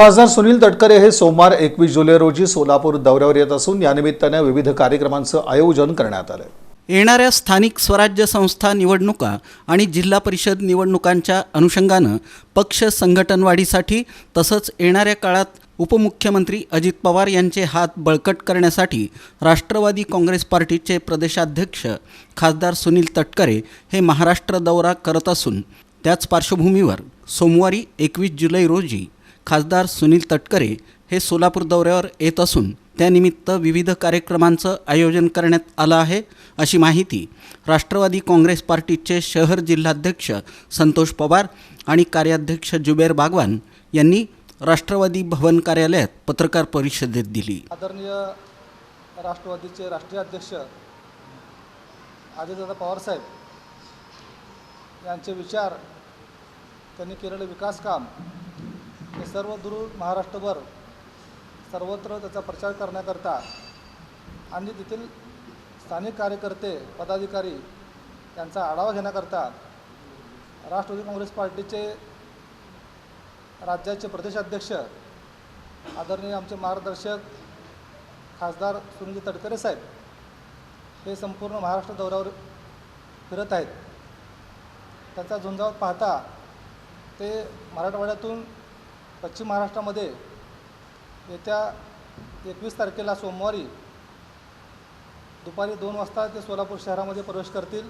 खासदार सुनील तटकरे हे सोमवार एकवीस जुलै रोजी सोलापूर दौऱ्यावर येत असून यानिमित्ताने विविध कार्यक्रमांचं आयोजन करण्यात आलं येणाऱ्या स्थानिक स्वराज्य संस्था निवडणुका आणि जिल्हा परिषद निवडणुकांच्या अनुषंगानं पक्ष संघटनवाढीसाठी तसंच येणाऱ्या काळात उपमुख्यमंत्री अजित पवार यांचे हात बळकट करण्यासाठी राष्ट्रवादी काँग्रेस पार्टीचे प्रदेशाध्यक्ष खासदार सुनील तटकरे हे महाराष्ट्र दौरा करत असून त्याच पार्श्वभूमीवर सोमवारी एकवीस जुलै रोजी खासदार सुनील तटकरे हे सोलापूर दौऱ्यावर येत असून त्यानिमित्त विविध कार्यक्रमांचं आयोजन करण्यात आलं आहे अशी माहिती राष्ट्रवादी काँग्रेस पार्टीचे शहर जिल्हाध्यक्ष संतोष पवार आणि कार्याध्यक्ष जुबेर बागवान यांनी राष्ट्रवादी भवन कार्यालयात पत्रकार परिषदेत दिली. आदरणीय राष्ट्रवादीचे राष्ट्रीय अध्यक्ष अजितदादा पवारसाहेब यांचे विचार त्यांनी केलेलं विकास काम हे सर्व दूर महाराष्ट्रभर सर्वत्र त्याचा प्रचार करण्याकरता आणि तेथील स्थानिक कार्यकर्ते पदाधिकारी यांचा आढावा घेण्याकरता राष्ट्रवादी काँग्रेस पार्टीचे राज्याचे प्रदेशाध्यक्ष आदरणीय आमचे मार्गदर्शक खासदार सुनील तटकरे साहेब हे संपूर्ण महाराष्ट्र दौऱ्यावर फिरत आहेत. त्याचा झुंजावत पाहता ते मराठवाड्यातून पश्चिम महाराष्ट्रामध्ये येत्या एकवीस तारखेला सोमवारी दुपारी दोन वाजता ते सोलापूर शहरामध्ये प्रवेश करतील.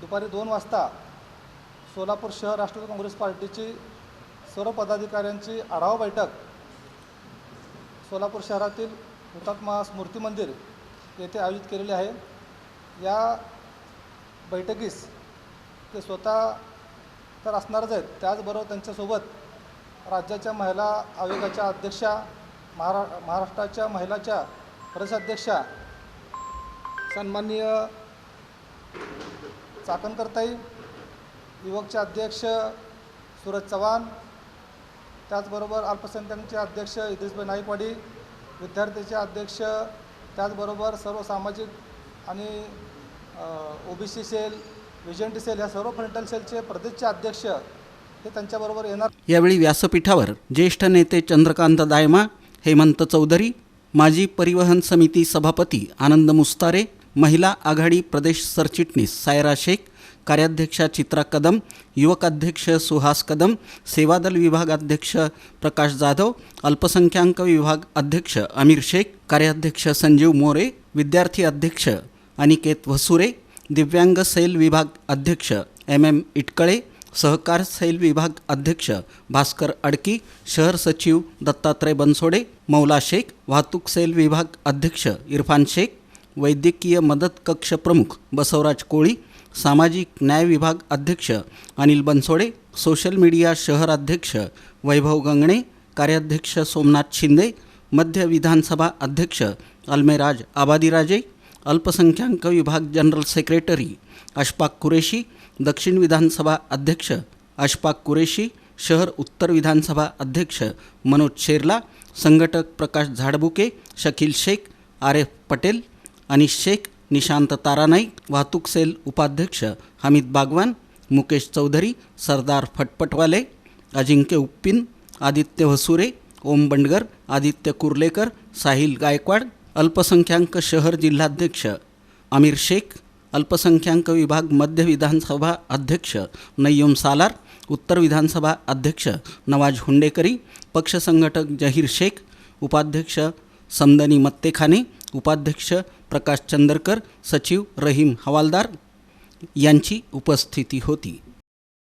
दुपारी दोन वाजता सोलापूर शहर राष्ट्रवादी काँग्रेस पार्टीची सर्व पदाधिकाऱ्यांची आढावा बैठक सोलापूर शहरातील हुतात्मा स्मृती मंदिर येथे आयोजित केलेली आहे. या बैठकीस ते स्वतः तर असणारच आहेत त्याचबरोबर त्यांच्यासोबत राज्याच्या महिला आयोगाच्या अध्यक्षा महारा महाराष्ट्राच्या महिलाच्या प्रदेशाध्यक्षा सन्माननीय चाकणकरताई युवकचे अध्यक्ष सूरज चव्हाण त्याचबरोबर अल्पसंख्याकचे अध्यक्ष इद्रिसभाई नाईकवाडी विद्यार्थ्याचे अध्यक्ष त्याचबरोबर सर्व सामाजिक आणि ओबीसी सेल व्हिजन सेल या सर्व फ्रंटल सेलचे प्रदेशचे अध्यक्ष हे त्यांच्याबरोबर येणार. यावेळी व्यासपीठावर ज्येष्ठ नेते चंद्रकांत दायमा हेमंत चौधरी माजी परिवहन समिती सभापती आनंद मुस्तारे महिला आघाडी प्रदेश सरचिटणीस सायरा शेख कार्याध्यक्षा चित्रा कदम युवक अध्यक्ष सुहास कदम सेवादल विभागाध्यक्ष प्रकाश जाधव अल्पसंख्याक विभाग अध्यक्ष आमिर शेख कार्याध्यक्ष संजीव मोरे विद्यार्थी अध्यक्ष अनिकेत वसुरे दिव्यांग सेल विभाग अध्यक्ष एम एम इटकळे सहकार सेल विभाग अध्यक्ष भास्कर अडकी शहर सचिव दत्तात्रय बनसोडे मौला शेख वाहतूक सेल विभाग अध्यक्ष इरफान शेख वैद्यकीय मदत कक्ष प्रमुख बसवराज कोळी सामाजिक न्याय विभाग अध्यक्ष अनिल बनसोडे सोशल मीडिया शहर अध्यक्ष वैभव गंगणे कार्याध्यक्ष सोमनाथ शिंदे मध्य विधानसभा अध्यक्ष अल्मेराज आबादीराजे अल्पसंख्याक विभाग जनरल सेक्रेटरी अशफाक कुरेशी दक्षिण विधानसभा अध्यक्ष अशफाक कुरेशी शहर उत्तर विधानसभा अध्यक्ष मनोज शेरला संघटक प्रकाश झाडबुके शकील शेख आरेफ पटेल अनिश शेख निशांत तारानाईक वाहतूक सेल उपाध्यक्ष हमीद बागवान मुकेश चौधरी सरदार फटपटवाले अजिंक्य उप्पिन आदित्य वसुरे ओम बंडगर आदित्य कुर्लेकर साहिल गायकवाड अल्पसंख्याक शहर जिल्हाध्यक्ष आमिर शेख अल्पसंख्याक विभाग मध्य विधानसभा अध्यक्ष नय्यम सालार उत्तर विधानसभा अध्यक्ष नवाज हुंडेकरी पक्ष संघटक जहीर शेख उपाध्यक्ष समदनी मत्तेखाने उपाध्यक्ष प्रकाश चंदरकर सचिव रहीम हवालदार यांची उपस्थिती होती.